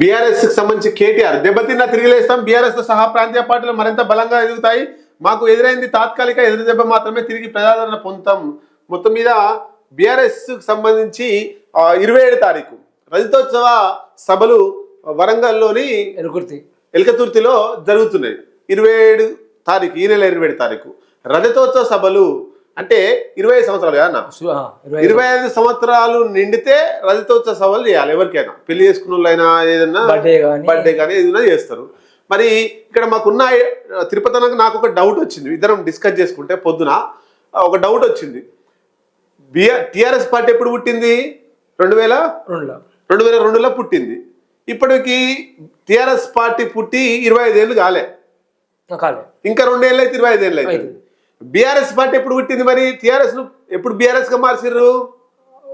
బీఆర్ఎస్కి సంబంధించి కేటీఆర్ దెబ్బతిన్నా తిరిగి లేస్తాం బీఆర్ఎస్తో సహా ప్రాంతీయ పార్టీలు మరింత బలంగా ఎదుగుతాయి. మాకు ఎదురైంది తాత్కాలిక ఎదురు దెబ్బ మాత్రమే తిరిగి ప్రజాదరణ పొందుతాం. మొత్తం మీద బీఆర్ఎస్కి సంబంధించి ఇరవై ఏడు తారీఖు రజతోత్సవ సభలు వరంగల్లోని ఎలుకుర్తి. ఎల్కతుర్తిలో జరుగుతున్నాయి. ఇరవై ఏడు తారీఖు ఈ నెల ఇరవై ఏడు తారీఖు రజతోత్సవ సభలు అంటే ఇరవై ఐదు సంవత్సరాలు కదా అన్న? సు- ఆ, ఇరవై ఐదు. సంవత్సరాలు నిండితే రజతోత్సవ సభలు చేయాలి ఎవరికైనా. పెళ్ళి చేసుకున్న వాళ్ళైనా ఏదన్నా బర్త్డే కానీ ఏదైనా చేస్తారు. మరి ఇక్కడ మాకున్న తిరుపతి నాకు ఒక డౌట్ వచ్చింది. ఇద్దరం డిస్కస్ చేసుకుంటే పొద్దున ఒక డౌట్ వచ్చింది. బిఆర్ టిఆర్ఎస్ పార్టీ ఎప్పుడు పుట్టింది? రెండు వేల రెండులో. రెండు వేల రెండులో పుట్టింది. ఇప్పటికి టిఆర్ఎస్ పార్టీ పుట్టి ఇరవై ఐదేళ్ళు కాలే. కాలే. ఇంకా రెండేళ్ళు అయితే ఇరవై ఐదేళ్ళు అయితే బీఆర్ఎస్ పార్టీ ఎప్పుడు పుట్టింది మరి? టిఆర్ఎస్ ఎప్పుడు బీఆర్ఎస్గా మార్చిర్రు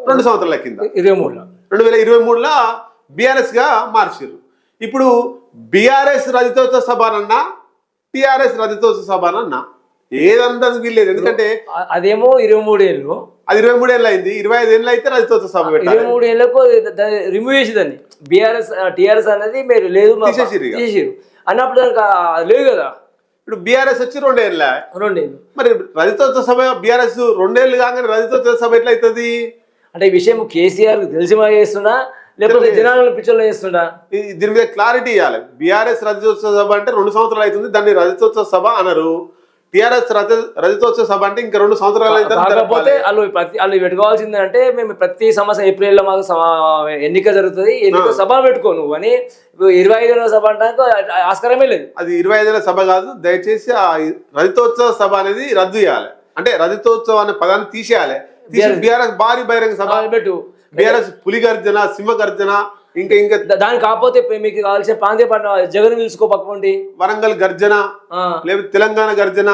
రెండు సంవత్సరాల కింద. ఇరవై మూడులో. రెండు వేల ఇరవై మూడులో బీఆర్ఎస్గా మార్చిర్రు ఇప్పుడు బీఆర్ఎస్ రజతోత్సవ సభనన్నా టిఆర్ఎస్ రజతోత్సవ సభనన్నా ఏదంతా వీల్లేదు. ఎందుకంటే అదేమో ఇరవై మూడు ఏళ్ళు. అది ఇరవై మూడు ఏళ్ళు అయింది. ఇరవై ఐదు ఏళ్ళు అయితే రజతోత్సవ సభ ఇరవై మూడు ఏళ్ళకు రిమూవ్ చేసేదాన్ని బీఆర్ఎస్ టీఆర్ఎస్ అనేది మీరు లేదు. తీసేసిర్రు అన్నప్పుడు లేదు కదా. ఇప్పుడు బీఆర్ఎస్ వచ్చి రెండేళ్ళ? రెండేళ్ళు. మరి రజతోత్సవ సభ బీఆర్ఎస్ రెండేళ్ళు కాగానే రజతోత్సవ సభ ఎట్లా అవుతుంది అంటే ఈ విషయం కేసీఆర్ తెలిసి మా చేస్తున్నా లేకపోతే జనాలను పిచ్చోళ్ళు చేస్తున్నా దీని మీద క్లారిటీ ఇవ్వాలి బీఆర్ఎస్ రజతోత్సవ సభ అంటే రెండు సంవత్సరాలు అవుతుంది దాన్ని రజతోత్సవ సభ అనరు. టిఆర్ఎస్ రజ రజతోత్సవ సభ అంటే ఇంకా రెండు సంవత్సరాలు కాకపోతే వాళ్ళు ప్రతి వాళ్ళు పెట్టుకోవాల్సింది అంటే మేము ప్రతి సంవత్సరం ఏప్రిల్లో మాకు సమా- ఎన్నిక జరుగుతుంది. ఎన్నిక సభ పెట్టుకో నువ్వు అని ఇరవై ఐదులో సభ అంటే ఆస్కారమే లేదు. అది ఇరవై ఐదేళ్ళ సభ కాదు. దయచేసి ఆ రజతోత్సవ సభ అనేది రద్దు చేయాలి. అంటే రజతోత్సవం అనే పదాన్ని తీసేయాలి. తీసి బీఆర్ఎస్ భారీ బహిరంగ సభ. పెట్టు. బీఆర్ఎస్ పులి గర్జన సింహ గర్జన ఇంకా ఇంకా దానికి కాకపోతే మీకు కావాల్సిన ప్రాంతీయ పార్టీ జగన్ పిలుచుకో పక్కకుండి వరంగల్ గర్జన లేకపోతే తెలంగాణ గర్జన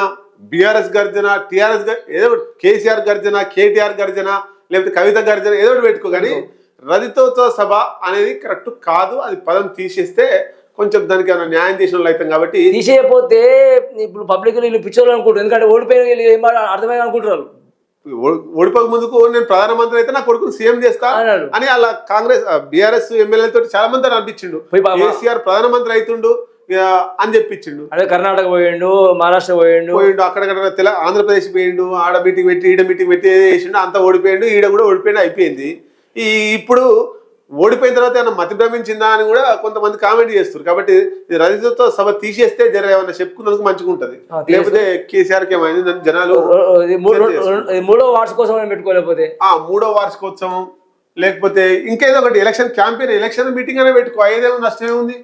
బీఆర్ఎస్ గర్జన టిఆర్ఎస్ ఏదో కేసీఆర్ గర్జన కేటీఆర్ గర్జన లేకపోతే కవిత గర్జన ఏదో పెట్టుకో. కానీ రజతోత్సవ సభ అనేది కరెక్ట్ కాదు. అది పదం తీసేస్తే కొంచెం దానికి ఏమైనా న్యాయం చేసిన వాళ్ళు అవుతాం కాబట్టి తీసేయకపోతే ఇప్పుడు పబ్లిక్ వీళ్ళు పిచ్చోళ్ళు అనుకుంటారు. ఎందుకంటే ఓడిపోయిన వీళ్ళు ఏం మాట- అర్థమైంది అనుకుంటారు ఓడిపోక ముందుకు నేను ప్రధానమంత్రి అయితే నా కొడుకుని సీఎం చేస్తా. అని అలా కాంగ్రెస్ బీఆర్ఎస్ ఎమ్మెల్యేలతో చాలా మంది అనిపించిండు. కేసీఆర్ ప్రధానమంత్రి అవుతుండు అని చెప్పించిండు అదే కర్ణాటక పోయిండు మహారాష్ట్ర పోయిండు పోయిండు అక్కడక్కడ తెల ఆంధ్రప్రదేశ్ పోయిండు ఆడ మీటింగ్ పెట్టి ఈడ మీటింగ్ పెట్టి చేసిండు అంతా ఓడిపోయిండు ఈడ కూడా ఓడిపోయిండు అయిపోయింది ఈ ఇప్పుడు ఓడిపోయిన తర్వాత ఏమైనా మతి భ్రమించిందా అని కూడా కొంతమంది కామెంట్ చేస్తారు. కాబట్టి రజతతో సభ తీసేస్తే జర ఏమన్నా చెప్పుకున్నందుకు మంచిగా ఉంటది. లేకపోతే కేసీఆర్ ఏమైంది? జనాలు మూడో ఏం పెట్టుకోలేకపోతే? ఆ మూడో వార్షికోత్సవం. లేకపోతే ఇంకేదో ఒకటి ఎలక్షన్ క్యాంపెయిన్ ఎలక్షన్ మీటింగ్ అనే పెట్టుకో. ఐదేమో నష్టమే ఉంది.